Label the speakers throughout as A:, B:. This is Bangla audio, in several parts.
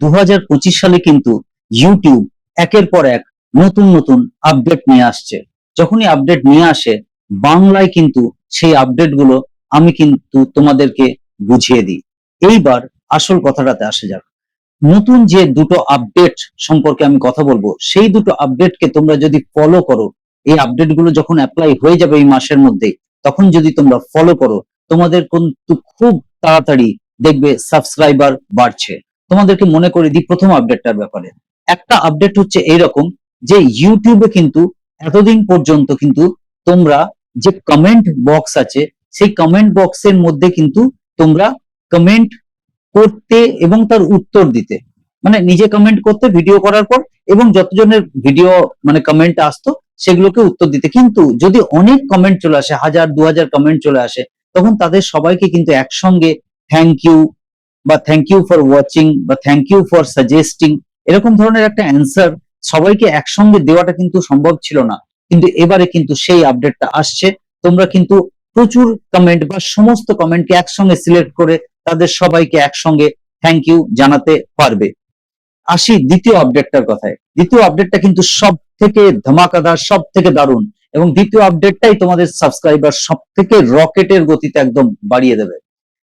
A: দু হাজার পঁচিশ সালে কিন্তু ইউটিউব একের পর এক নতুন নতুন আপডেট নিয়ে আসছে। যখনই আপডেট নিয়ে আসে, বাংলায় কিন্তু সেই আপডেটগুলো আমি কিন্তু তোমাদেরকে বুঝিয়ে দিই। এইবার আসল কথাটাতে আসা যাক। নতুন যে দুটো আপডেট সম্পর্কে আমি কথা বলব, সেই দুটো আপডেটকে তোমরা যদি ফলো করো, এই আপডেটগুলো যখন অ্যাপ্লাই হয়ে যাবে এই মাসের মধ্যে, তখন যদি তোমরা ফলো করো, তোমাদের কিন্তু খুব তাড়াতাড়ি দেখবে সাবস্ক্রাইবার বাড়ছে। তোমাদেরকে মনে করে দিই প্রথম আপডেটটার ব্যাপারে। একটা আপডেট হচ্ছে এইরকম যে ইউটিউবে কিন্তু এতদিন পর্যন্ত কিন্তু তোমরা যে কমেন্ট বক্স আছে, সেই কমেন্ট বক্সের মধ্যে কিন্তু তোমরা কমেন্ট করতে এবং তার উত্তর দিতে। মানে নিজে কমেন্ট করতে ভিডিও করার পর এবং যতজনের ভিডিও মানে কমেন্ট আসতো, সেগুলোকে উত্তর দিতে। কিন্তু যদি অনেক কমেন্ট চলে আসে, হাজার দু হাজার কমেন্ট চলে আসে, তখন তাদের সবাইকে কিন্তু একসঙ্গে থ্যাংক ইউ বা থ্যাংক ইউ ফর ওয়াচিং বা থ্যাংক ইউ ফর সাজেস্টিং এরকম ধরনের একটা অ্যান্সার সবাইকে একসঙ্গে দেওয়াটা কিন্তু সম্ভব ছিল না। কিন্তু এবারে কিন্তু সেই আপডেটটা আসছে। তোমরা কিন্তু প্রচুর কমেন্ট বা সমস্ত কমেন্টকে একসঙ্গে সিলেক্ট করে তাদের সবাইকে একসঙ্গে থ্যাংক ইউ জানাতে পারবে। আসি দ্বিতীয় আপডেটটার কথায়। দ্বিতীয় আপডেটটা কিন্তু সব থেকে ধামাকাদার সব থেকে দারুণ এবং দ্বিতীয় আপডেটটাই তোমাদের সাবস্ক্রাইবার সব থেকে রকেটের গতিতে একদম বাড়িয়ে দেবে।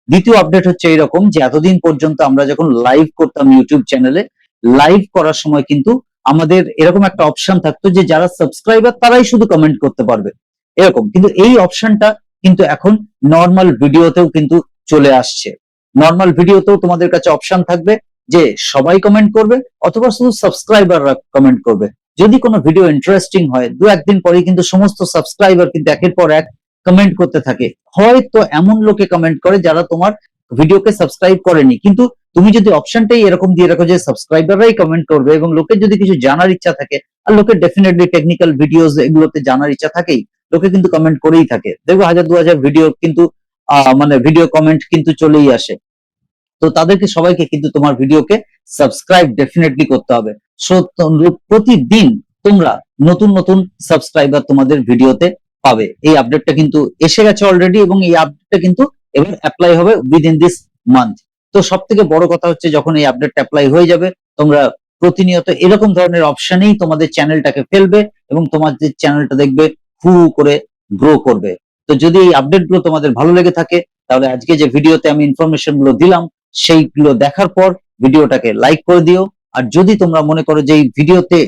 A: দ্বিতীয় আপডেট হচ্ছে এরকম যে এতদিন পর্যন্ত আমরা যখন লাইভ করতাম ইউটিউব চ্যানেলে লাইভ করার সময় কিন্তু আমাদের এরকম একটা অপশন থাকতো যে যারা সাবস্ক্রাইবার তারাই শুধু কমেন্ট করতে পারবে। এরকম। কিন্তু এই অপশনটা কিন্তু এখন নর্মাল ভিডিওতেও কিন্তু চলে আসছে। নর্মাল ভিডিওতেও তোমাদের কাছে অপশন থাকবে যে সবাই কমেন্ট করবে অথবা শুধু সাবস্ক্রাইবাররা কমেন্ট করবে। যদি কোনো ভিডিও ইন্টারেস্টিং হয় দু একদিন পরে কিন্তু সমস্ত সাবস্ক্রাইবার কিন্তু একের পর এক কমেন্ট করতে থাকে। হয়তো এমন লোকে কমেন্ট করে যারা তোমার ভিডিওকে সাবস্ক্রাইব করেনি। কিন্তু তুমি যদি অপশনটাই এরকম দিয়ে রাখো যে সাবস্ক্রাইবাররাই কমেন্ট করবে এবং লোকের যদি কিছু জানার ইচ্ছা থাকে, আর লোকের ডেফিনেটলি টেকনিক্যাল ভিডিওস এগুলোতে জানার ইচ্ছা থাকেই, লোকে কিন্তু কমেন্ট করেই থাকে। দেখবে হাজার দু হাজার ভিডিও কিন্তু মানে ভিডিও কমেন্ট কিন্তু চলেই আসে। তো তাদেরকে সবাইকে কিন্তু তোমার ভিডিওকে সাবস্ক্রাইব ডেফিনেটলি করতে হবে। সো প্রতিদিন তোমরা নতুন নতুন সাবস্ক্রাইবার তোমাদের ভিডিওতে পাবে। এই আপডেটটা কিন্তু এসে গেছে অলরেডি এবং এই আপডেটটা কিন্তু এবার অ্যাপ্লাই হবে উইদিন দিস মান্থ তো সব থেকে বড় কথা হচ্ছে যখন এই আপডেটটা অ্যাপ্লাই হয়ে যাবে, তোমরা প্রতিনিয়ত এরকম ধরনের অপশনেই তোমাদের চ্যানেলটাকে ফেলবে এবং তোমাদের চ্যানেলটা দেখবে হু করে গ্রো করবে। তো যদি এই আপডেটগুলো তোমাদের ভালো লেগে থাকে, তাহলে আজকে যে ভিডিওতে আমি ইনফরমেশনগুলো দিলাম, সেইগুলো দেখার পর ভিডিওটাকে লাইক করে দিও। আর যদি তোমরা মনে করো যে এই ভিডিওতে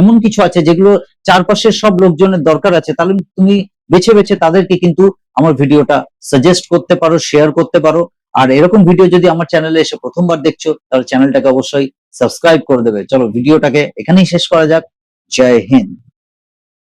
A: এমন কিছু আছে যেগুলো চারপাশের সব লোকজনের দরকার আছে। তাহলে তুমি বেছে বেছে তাদেরকে কিন্তু আমার ভিডিওটা সাজেস্ট করতে পারো শেয়ার করতে পারো। আর এরকম ভিডিও যদি আমার চ্যানেলে এসে প্রথমবার দেখছ, তাহলে চ্যানেলটাকে অবশ্যই সাবস্ক্রাইব করে দেবে। চলো ভিডিওটাকে এখানেই শেষ করা যাক। জয় হিন্দ।